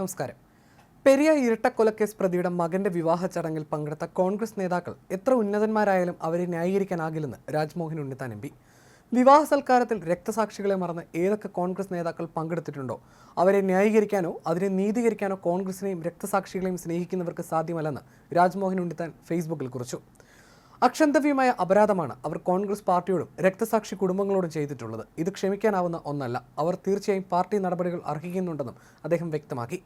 നമസ്കാരം. പെരിയ ഇരട്ടക്കൊലക്കേസ് പ്രതിയുടെ മകന്റെ വിവാഹ ചടങ്ങിൽ പങ്കെടുത്ത കോൺഗ്രസ് നേതാക്കൾ എത്ര ഉന്നതന്മാരായാലും അവരെ ന്യായീകരിക്കാനാകില്ലെന്ന് രാജ്മോഹൻ ഉണ്ണിത്താൻ എം പി. വിവാഹ സൽക്കാരത്തിൽ രക്തസാക്ഷികളെ മറന്ന് ഏതൊക്കെ കോൺഗ്രസ് നേതാക്കൾ പങ്കെടുത്തിട്ടുണ്ടോ അവരെ ന്യായീകരിക്കാനോ അതിനെ നീതീകരിക്കാനോ കോൺഗ്രസിനെയും രക്തസാക്ഷികളെയും സ്നേഹിക്കുന്നവർക്ക് സാധ്യമല്ലെന്ന് രാജ്മോഹൻ ഉണ്ണിത്താൻ ഫേസ്ബുക്കിൽ കുറിച്ചു. അക്ഷന്തവ്യമായ അപരാധമാണ് അവർ കോൺഗ്രസ് പാർട്ടിയോടും രക്തസാക്ഷി കുടുംബങ്ങളോടും ചെയ്തിട്ടുള്ളത്. ഇത് ക്ഷമിക്കാനാവുന്ന ഒന്നല്ല. അവർ തീർച്ചയായും പാർട്ടി നടപടികൾ അർഹിക്കുന്നുണ്ടെന്നും അദ്ദേഹം വ്യക്തമാക്കി.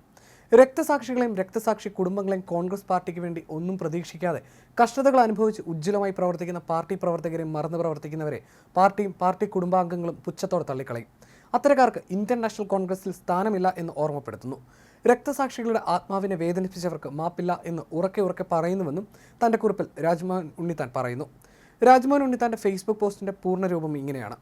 രക്തസാക്ഷികളെയും രക്തസാക്ഷി കുടുംബങ്ങളെയും കോൺഗ്രസ് പാർട്ടിക്ക് വേണ്ടി ഒന്നും പ്രതീക്ഷിക്കാതെ കഷ്ടതകൾ അനുഭവിച്ച് ഉജ്ജ്വലമായി പ്രവർത്തിക്കുന്ന പാർട്ടി പ്രവർത്തകരെയും മറന്നു പ്രവർത്തിക്കുന്നവരെ പാർട്ടിയും പാർട്ടി കുടുംബാംഗങ്ങളും പുച്ഛത്തോടെ തള്ളിക്കളയും. അത്തരക്കാർക്ക് ഇന്ത്യൻ നാഷണൽ കോൺഗ്രസിൽ സ്ഥാനമില്ല എന്ന് ഓർമ്മപ്പെടുത്തുന്നു. രക്തസാക്ഷികളുടെ ആത്മാവിനെ വേദനിപ്പിച്ചവർക്ക് മാപ്പില്ല എന്ന് ഉറക്കെ ഉറക്കെ പറയുന്നുവെന്നും തന്റെ കുറിപ്പിൽ രാജ്മോഹൻ ഉണ്ണിത്താൻ പറയുന്നു. രാജ്മോഹൻ ഉണ്ണിത്താന്റെ ഫേസ്ബുക്ക് പോസ്റ്റിന്റെ പൂർണരൂപം ഇങ്ങനെയാണ്.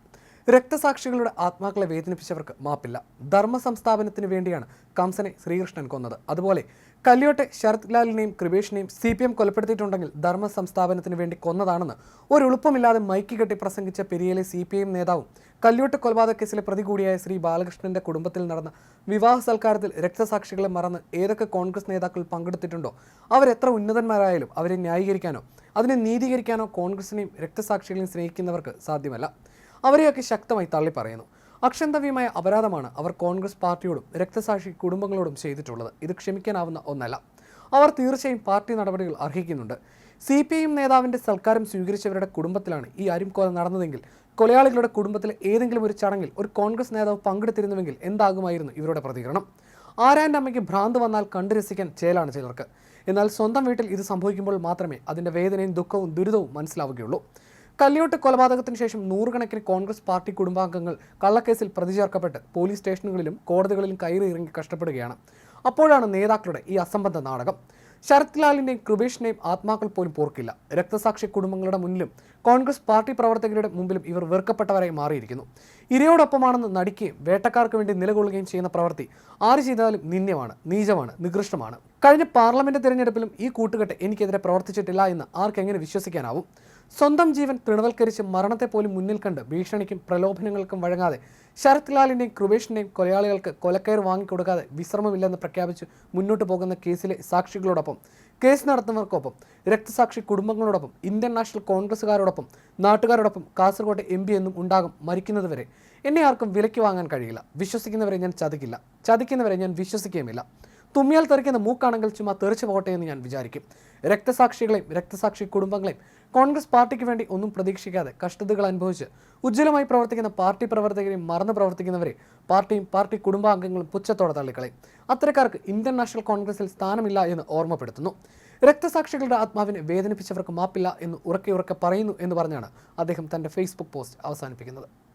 രക്തസാക്ഷികളുടെ ആത്മാക്കളെ വേദനിപ്പിച്ചവർക്ക് മാപ്പില്ല. ധർമ്മ സംസ്ഥാപനത്തിന് വേണ്ടിയാണ് കംസനെ ശ്രീകൃഷ്ണൻ കൊന്നത്. അതുപോലെ കല്യോട്ടെ ശരത് ലാലിനെയും കൃപേഷിനെയും സി പി എം കൊലപ്പെടുത്തിയിട്ടുണ്ടെങ്കിൽ ധർമ്മ സംസ്ഥാപനത്തിന് വേണ്ടി കൊന്നതാണെന്ന് ഒരു എളുപ്പമില്ലാതെ മൈക്ക് കെട്ടി പ്രസംഗിച്ച പെരിയയിലെ സി പി എം നേതാവും കല്യോട്ട് കൊലപാതക കേസിലെ പ്രതി കൂടിയായ ശ്രീ ബാലകൃഷ്ണന്റെ കുടുംബത്തിൽ നടന്ന വിവാഹ സൽക്കാരത്തിൽ രക്തസാക്ഷികളെ മറന്ന് ഏതൊക്കെ കോൺഗ്രസ് നേതാക്കൾ പങ്കെടുത്തിട്ടുണ്ടോ അവരെത്ര ഉന്നതന്മാരായാലും അവരെ ന്യായീകരിക്കാനോ അതിനെ നീതീകരിക്കാനോ കോൺഗ്രസിനെയും രക്തസാക്ഷികളെയും സ്നേഹിക്കുന്നവർക്ക് സാധ്യമല്ല. അവരെയൊക്കെ ശക്തമായി തള്ളി പറയുന്നു അക്ഷന്തവ്യമായ അപരാധമാണ് അവർ കോൺഗ്രസ് പാർട്ടിയോടും രക്തസാക്ഷി കുടുംബങ്ങളോടും ചെയ്തിട്ടുള്ളത്. ഇത് ക്ഷമിക്കാനാവുന്ന ഒന്നല്ല. അവർ തീർച്ചയായും പാർട്ടി നടപടികൾ അർഹിക്കുന്നുണ്ട്. സി പി ഐ എം നേതാവിന്റെ സൽക്കാരം സ്വീകരിച്ചവരുടെ കുടുംബത്തിലാണ് ഈ അരിംകൊല നടന്നതെങ്കിൽ കൊലയാളികളുടെ കുടുംബത്തിലെ ഏതെങ്കിലും ഒരു ചടങ്ങിൽ ഒരു കോൺഗ്രസ് നേതാവ് പങ്കെടുത്തിരുന്നുവെങ്കിൽ എന്താകുമായിരുന്നു ഇവരുടെ പ്രതികരണം? ആരാന്റെ അമ്മയ്ക്ക് ഭ്രാന്ത് വന്നാൽ കണ്ടു രസിക്കാൻ ചേലാണ് ചിലർക്ക്. എന്നാൽ സ്വന്തം വീട്ടിൽ ഇത് സംഭവിക്കുമ്പോൾ മാത്രമേ അതിന്റെ വേദനയും ദുഃഖവും ദുരിതവും മനസ്സിലാവുകയുള്ളൂ. കല്യോട്ട് കൊലപാതകത്തിന് ശേഷം നൂറുകണക്കിന് കോൺഗ്രസ് പാർട്ടി കുടുംബാംഗങ്ങൾ കള്ളക്കേസിൽ പ്രതി ചേർക്കപ്പെട്ട് പോലീസ് സ്റ്റേഷനുകളിലും കോടതികളിലും കയറി ഇറങ്ങി കഷ്ടപ്പെടുകയാണ്. അപ്പോഴാണ് നേതാക്കളുടെ ഈ അസംബന്ധ നാടകം. ശരത് ലാലിന്റെയും കൃപേഷിന്റെയും ആത്മാക്കൾ പോലും പോർക്കില്ല. രക്തസാക്ഷി കുടുംബങ്ങളുടെ മുന്നിലും കോൺഗ്രസ് പാർട്ടി പ്രവർത്തകരുടെ മുമ്പിലും ഇവർ വെറുക്കപ്പെട്ടവരായി മാറിയിരിക്കുന്നു. ഇരയോടൊപ്പമാണെന്ന് നടിക്കുകയും വേട്ടക്കാർക്ക് വേണ്ടി നിലകൊള്ളുകയും ചെയ്യുന്ന പ്രവൃത്തി ആര് ചെയ്താലും നിന്ദ്യമാണ് നീചമാണ് നികൃഷ്ടമാണ്. കഴിഞ്ഞ പാർലമെന്റ് തിരഞ്ഞെടുപ്പിലും ഈ കൂട്ടുകെട്ട് എനിക്കെതിരെ പ്രവർത്തിച്ചിട്ടില്ല എന്ന് ആർക്കെങ്ങനെ വിശ്വസിക്കാനാവും? സ്വന്തം ജീവൻ തൃണവൽക്കരിച്ച് മരണത്തെ പോലും മുന്നിൽ കണ്ട് ഭീഷണിക്കും പ്രലോഭനങ്ങൾക്കും വഴങ്ങാതെ ശരത് ലാലിന്റെയും കൃപേഷിന്റെയും കൊലയാളികൾക്ക് കൊലക്കയർ വാങ്ങിക്കൊടുക്കാതെ വിശ്രമമില്ലെന്ന് പ്രഖ്യാപിച്ച് മുന്നോട്ട് പോകുന്ന കേസിലെ സാക്ഷികളോടൊപ്പം കേസ് നടത്തുന്നവർക്കൊപ്പം രക്തസാക്ഷി കുടുംബങ്ങളോടൊപ്പം ഇന്ത്യൻ നാഷണൽ കോൺഗ്രസ്സുകാരോടൊപ്പം നാട്ടുകാരോടൊപ്പം കാസർഗോഡ് എം പി എന്നും ഉണ്ടാകും മരിക്കുന്നതുവരെ. എന്നെ ആർക്കും വിലയ്ക്ക് വാങ്ങാൻ കഴിയില്ല. വിശ്വസിക്കുന്നവരെ ഞാൻ ചതിക്കില്ല. ചതിക്കുന്നവരെ ഞാൻ വിശ്വസിക്കുകയുമില്ല. തുമ്മിയാൽ തെറിക്കുന്ന മൂക്കാണെങ്കിൽ ചുമ്മാ തെറിച്ചു പോകട്ടെ എന്ന് ഞാൻ വിചാരിക്കും. രക്തസാക്ഷികളെയും രക്തസാക്ഷി കുടുംബങ്ങളെയും കോൺഗ്രസ് പാർട്ടിക്ക് വേണ്ടി ഒന്നും പ്രതീക്ഷിക്കാതെ കഷ്ടതകൾ അനുഭവിച്ച് ഉജ്ജ്വലമായി പ്രവർത്തിക്കുന്ന പാർട്ടി പ്രവർത്തകരെയും മറന്നു പ്രവർത്തിക്കുന്നവരെ പാർട്ടിയും പാർട്ടി കുടുംബാംഗങ്ങളും പുച്ഛത്തോടെ തള്ളിക്കളയും. അത്തരക്കാർക്ക് ഇന്ത്യൻ നാഷണൽ കോൺഗ്രസിൽ സ്ഥാനമില്ല എന്ന് ഓർമ്മപ്പെടുത്തുന്നു. രക്തസാക്ഷികളുടെ ആത്മാവിനെ വേദനിപ്പിച്ചവർക്ക് മാപ്പില്ല എന്ന് ഉറക്കെ ഉറക്കെ പറയുന്നു എന്ന് പറഞ്ഞാണ് അദ്ദേഹം തന്റെ ഫേസ്ബുക്ക് പോസ്റ്റ് അവസാനിപ്പിക്കുന്നത്.